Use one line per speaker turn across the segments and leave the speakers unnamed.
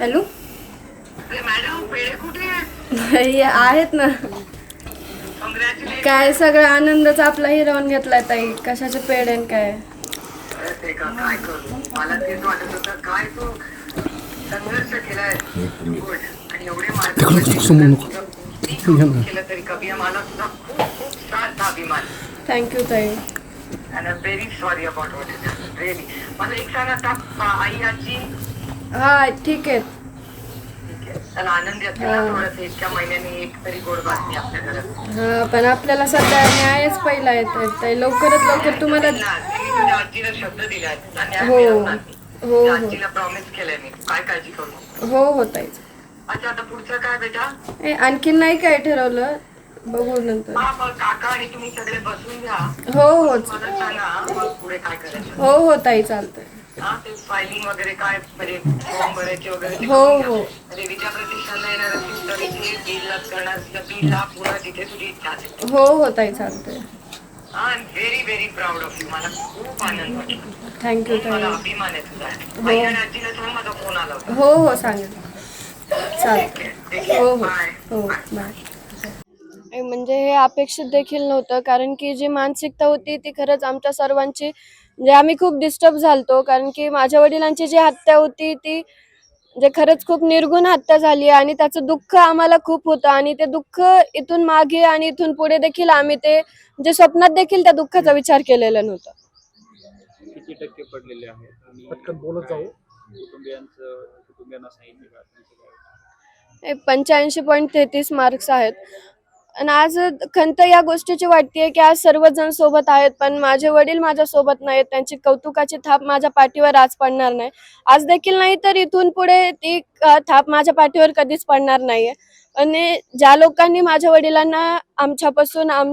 Hello?
Madam पेढे कुठे आहेत?
हे आहेत ना. काय सगळं आनंदच आपला हिरावून घेतलाय ताई. कशाचे पेड आहे काय?
ते का काय करू? मला तेच वाटत होतं काय तू संघर्ष केलाय. गुड आणि एवढे मार्ग केलं तरी कभी मला सुद्धा खूप खूप साथ अभिमान.
थँक्यू ताई.
मला एक सांग आता आई आजी
हा ठीक आहे
ठीक आहे. चला आनंदी असेल ना थोडस इतक्या महिन्यानी एक तरी गोड बातमी आपल्या घरात
हा पण आपल्याला सध्या न्यायच पहिला येत लवकरात लवकर तुम्हाला
दिला. मी तुझ्या आजीला शब्द न्याय
हो.
मिळवणार मी.
हो, हो.
आजीला प्रॉमिस केलंय मी काय काळजी करू नको.
हो हो ताई
अच्छा आता पुढचं काय बेटा
ए, आणखीन नाही काय ठरवलं बघू नंतर.
हा मग काका आणि तुम्ही सगळे बसून घ्या.
हो हो
मला सांगा मग पुढे काय करायचं?
हो हो ताई चालतंय.
हा ते फायलिंग वगैरे काय म्हणजे फॉर्म भरायचे वगैरे ते
हो,
करून घ्या.
हो.
देवीच्या प्रतिष्ठानला येणार असेल तर इथे बिल करणार असेल तर बिलला पुन्हा तिथे तुझी इच्छा असेल.
हो हो ताई चालतंय.
हा very very proud of you मला खूप आनंद वाटला.
थँक्यू
खूप मला
ताई.
अभिमान आहे तुझा. आई आणि आजीला सांग माझा फोन आला होता.
हो हो चालेल चालतंय. हो हो.
बाय
हो बाय म्हणजे हे अपेक्षित देखील नव्हतं. कारण की जी मानसिकता होती ती खरंच आमच्या सर्वांची म्हणजे आम्ही खूप डिस्टर्ब झालतो. कारण की माझ्या वडिलांची जी हत्या होती ती म्हणजे खरंच खूप निर्गुण हत्या झाली आणि त्याचं दुःख आम्हाला खूप होतं. आणि ते दुःख इथून मागे आणि इथून पुढे देखील आम्ही ते म्हणजे स्वप्नात देखील त्या दुःखाचा विचार केलेला नव्हता.
किती टक्के पडलेले आहेत? आणि
पटकन बोलत जाऊ.
कुटुंबियांचं कुटुंबियांना सांगितलं का? त्यांचं काय
पंच्याऐंशी पॉईंट तेहतीस मार्क्स आहेत. आणि आज खंत या गोष्टीची वाटते की आज सर्वजण सोबत आहेत पण माझे वडील माझ्या सोबत नाहीत त्यांची कौतुकाची थाप माझ्या पाठीवर आज पडणार नाही. आज देखील नाही तर इथून पुढे ती थाप माझ्या पाठीवर कधीच पडणार नाहीये. आणि ज्या लोकांनी माझ्या वडिलांना आमच्यापासून आम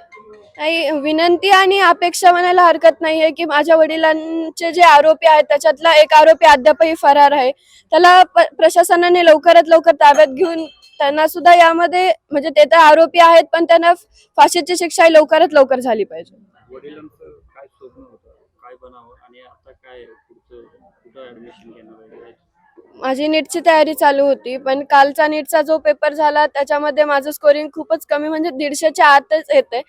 नाही
काही विनंती आणि अपेक्षा म्हणायला हरकत नाहीये की माझ्या वडिलांचे जे आरोपी आहेत त्याच्यातला एक आरोपी अद्यापही फरार आहे. त्याला प्रशासनाने लवकरात लवकर ताब्यात घेऊन त्यांना सुद्धा यामध्ये म्हणजे ते तर आरोपी आहेत पण त्यांना फाशीची शिक्षा ही लवकरात लवकर झाली पाहिजे.
वडिलांचं काय स्वप्न होतं? काय बनावं? आणि आता काय पुढचं कुठं ऍडमिशन घेणार काय
माझी नीटची तयारी चालू होती पण कालचा नीटचा जो पेपर झाला त्याच्यामध्ये माझं स्कोरिंग खूपच कमी म्हणजे दीडशेच्या आतच येते.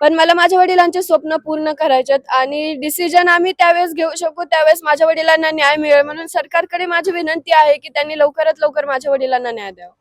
पण मला माझ्या वडिलांचे स्वप्न पूर्ण करायचे आणि डिसिजन आम्ही त्यावेळेस घेऊ शकू त्यावेळेस माझ्या वडिलांना न्याय मिळेल. म्हणून सरकारकडे माझी विनंती आहे की त्यांनी लवकरात लवकर माझ्या वडिलांना न्याय द्यावा.